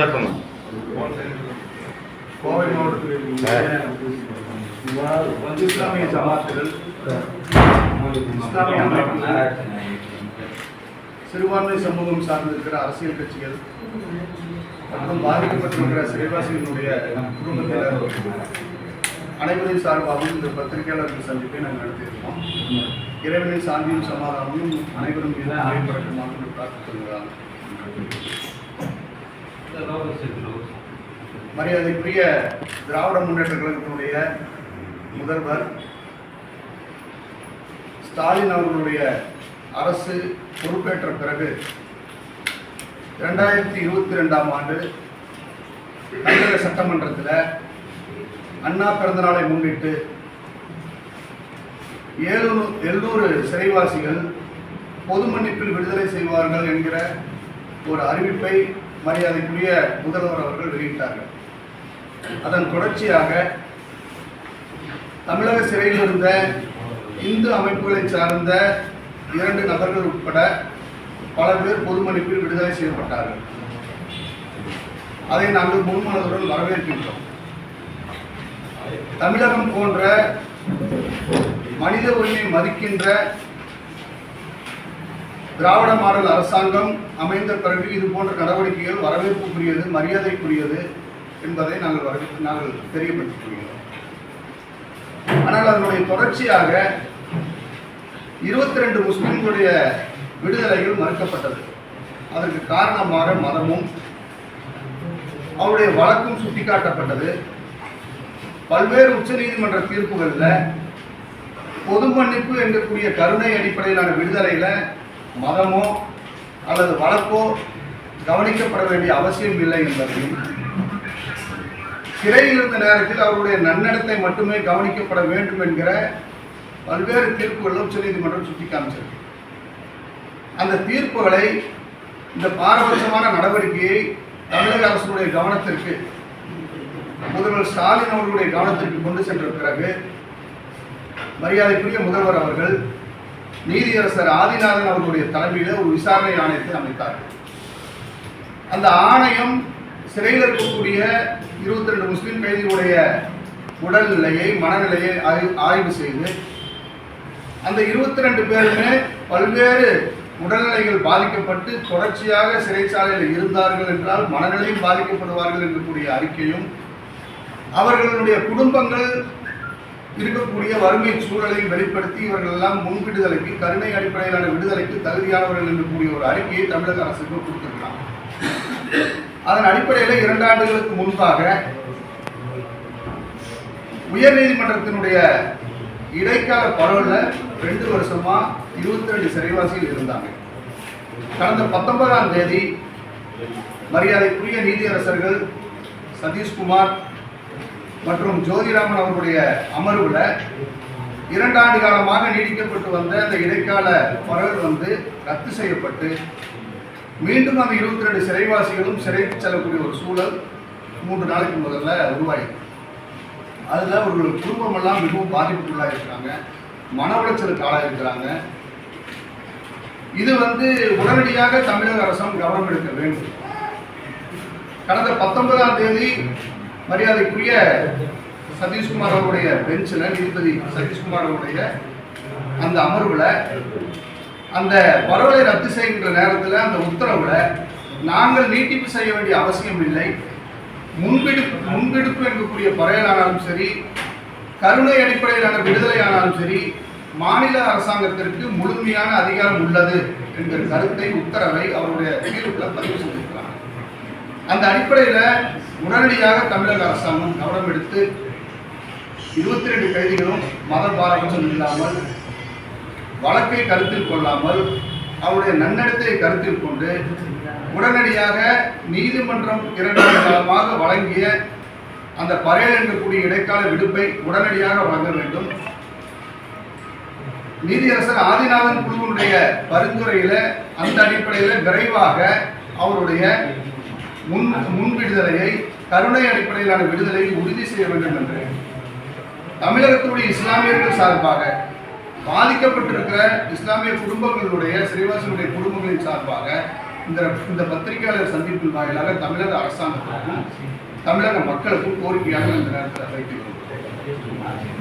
தட்டணும் கோவை மாவட்டத்தில் இஸ்லாமிய ஜமாத்துகள் இஸ்லாமிய சிறுபான்மை சமூகம் சார்ந்திருக்கிற அரசியல் கட்சிகள் மற்றும் பாதிக்கப்பட்டிருக்கிற சிறைவாசிகளுடைய குடும்பத்தினர் அனைவரின் சார்பாகவும் இந்த பத்திரிகையாளர்கள் சந்திப்பை நாங்கள் நடத்தியிருக்கோம். இறைவனின் சாந்தியும் சமாதானமும் அனைவரும் மீது ஏற்படட்டுமாக பிரார்த்தித்துள்ளார் மரியாதைக்குரிய திராவிட முன்னேற்ற கழகத்தினுடைய முதல்வர் ஸ்டாலின் அவர்களுடைய அரசு பொறுப்பேற்ற பிறகு இரண்டாயிரத்தி இருபத்தி ரெண்டாம் ஆண்டு தமிழக சட்டமன்றத்தில் அண்ணா பிறந்தநாளை முன்னிட்டு ஏழு எழுநூறு சிறைவாசிகள் பொது மன்னிப்பில் விடுதலை செய்வார்கள் என்கிற ஒரு அறிவிப்பை மரியாதைக்குரிய முதல்வர் அவர்கள் வெளியிட்டார்கள். அதன் தொடர்ச்சியாக தமிழக சிறையில் இருந்த இந்து அமைப்புகளை சார்ந்த இரண்டு நபர்கள் உட்பட பல பேர் பொது மன்னிப்பில் விடுதலை செய்யப்பட்டார்கள். அதை நாங்கள் முன்மனதுடன் வரவேற்கின்றோம். தமிழகம் போன்ற மனித உரிமை மதிக்கின்ற திராவிட மாடல் அரசாங்கம் அமைந்த பிறகு இது போன்ற நடவடிக்கைகள் வரவேற்புக்குரியது மரியாதைக்குரியது என்பதை நாங்கள் வரவேற்று நாங்கள் தெரியப்படுத்திக் கொள்கிறோம் ஆனால் அதனுடைய தொடர்ச்சியாக இருபத்தி ரெண்டு முஸ்லிம்களுடைய விடுதலைகள் மறுக்கப்பட்டது. அதற்கு காரணமாக மதமும் அவருடைய வழக்கும் சுட்டிக்காட்டப்பட்டது. பல்வேறு உச்ச நீதிமன்ற தீர்ப்புகளில் பொது மன்னிப்பு என்கக்கூடிய கருணை அடிப்படையிலான விடுதலையில் மதமோ அல்லது வழக்கோ கவனிக்கப்பட வேண்டிய அவசியம் இல்லை என்பதையும் சிறையில் இருந்த நேரத்தில் அவருடைய நன்னடத்தை மட்டுமே கவனிக்கப்பட வேண்டும் என்கிற பல்வேறு தீர்ப்புகளும் உச்ச நீதிமன்றம் சுட்டி காமிச்சிருக்கு. அந்த தீர்ப்புகளை இந்த பாரபட்சமான நடவடிக்கையை தமிழக அரசுடைய கவனத்திற்கு முதல்வர் ஸ்டாலின் அவர்களுடைய கவனத்திற்கு கொண்டு சென்ற பிறகு மரியாதைக்குரிய முதல்வர் அவர்கள் நீதியரசர் ஆதிநாதன் அவர்களுடைய தலைமையில் ஒரு விசாரணை ஆணையத்தை அமைத்தார்கள் அந்த ஆணையம் சிறையில் இருக்கக்கூடிய இருபத்தி ரெண்டு முஸ்லீம் கைதிகளுடைய உடல்நிலையை மனநிலையை ஆய்வு ஆய்வு செய்து அந்த இருபத்தி ரெண்டு பேருமே பல்வேறு உடல்நிலைகள் பாதிக்கப்பட்டு தொடர்ச்சியாக சிறைச்சாலையில் இருந்தார்கள் என்றால் மனநிலையும் பாதிக்கப்படுவார்கள் என்றக்கூடிய அறிக்கையும் அவர்களுடைய குடும்பங்கள் இருக்கக்கூடிய வறுமை சூழலை வெளிப்படுத்தி இவர்கள் எல்லாம் முன்விடுதலைக்கு கருணை அடிப்படையிலான விடுதலைக்கு தகுதியானவர்கள் என்று கூடிய ஒரு அறிக்கையை தமிழக அரசுக்கு கொடுத்திருக்கிறார். அதன் அடிப்படையில் இரண்டு ஆண்டுகளுக்கு முன்பாக உயர்நீதிமன்றத்தினுடைய இடைக்கால பரவலில் ரெண்டு வருஷமா இருபத்தி ரெண்டு சிறைவாசிகள் இருந்தாங்க. கடந்த பத்தொன்பதாம் தேதி மரியாதைக்குரிய நீதியரசர்கள் சதீஷ்குமார் மற்றும் ஜோதிராமன் அவர்களுடைய அமர்வுல இரண்டாண்டு காலமாக நீடிக்கப்பட்டு வந்த அந்த இடைக்கால பரவல் வந்து ரத்து செய்யப்பட்டு மீண்டும் அந்த இருபத்தி ரெண்டு சிறைவாசிகளும் சிறைக்கு செல்லக்கூடிய ஒரு சூழல் மூன்று நாளைக்கு முதல்ல உருவாயிருக்கு. அதில் அவர்கள் குடும்பமெல்லாம் மிகவும் பாதிப்புக்குள்ளாக இருக்கிறாங்க மன உளைச்சலுக்கு ஆளாயிருக்கிறாங்க. இது வந்து உடனடியாக தமிழக அரசும் கவனம் எடுக்க வேண்டும். கடந்த பத்தொன்பதாம் தேதி மரியாதைக்குரிய சதீஷ்குமார் அவருடைய பெஞ்சில் நீதிபதி சதீஷ்குமார் அவருடைய அந்த அமர்வில் அந்த பரவலை ரத்து செய்கின்ற நேரத்தில் அந்த உத்தரவில் நாங்கள் நீட்டிப்பு செய்ய வேண்டிய அவசியம் இல்லை. முன்பிடுப்பு முன்பிடுப்பு இருக்கக்கூடிய பறையலானாலும் சரி கருணை அடிப்படையிலான விடுதலை ஆனாலும் சரி மாநில அரசாங்கத்திற்கு முழுமையான அதிகாரம் உள்ளது என்ற கருத்தை உத்தரவை அவருடைய தீர்ப்பில் பதிவு செய்திருக்கிறார். அந்த அடிப்படையில் உடனடியாக தமிழக அரசாங்கம் கவனம் எடுத்து இருபத்தி ரெண்டு கைதிகளும் மத பாரபட்சம் இல்லாமல் வழக்கை கருத்தில் கொள்ளாமல் அவருடைய நன்னடத்தை கருத்தில் கொண்டு உடனடியாக நீதிமன்றம் இரண்டு காலமாக வழங்கிய அந்த பறையல் என்றக்கூடிய இடைக்கால விடுப்பை உடனடியாக வழங்க வேண்டும். நீதியரசர் ஆதிநாதன் குழுவினுடைய பரிந்துரையில அந்த அடிப்படையில் விரைவாக அவருடைய முன் முன் விடுதலையை கருணை அடிப்படையிலான விடுதலையை உறுதி செய்ய வேண்டும் என்று தமிழகத்துடைய இஸ்லாமியர்கள் சார்பாக பாதிக்கப்பட்டிருக்கிற இஸ்லாமிய குடும்பங்களுடைய சிறைவாசிகளுடைய குடும்பங்களின் சார்பாக இந்த இந்த பத்திரிகையாளர் சந்திப்பின் வாயிலாக தமிழக அரசாங்கத்திற்கும் தமிழக மக்களுக்கும் கோரிக்கையாக இந்த நேரத்தில் வைக்கிறோம்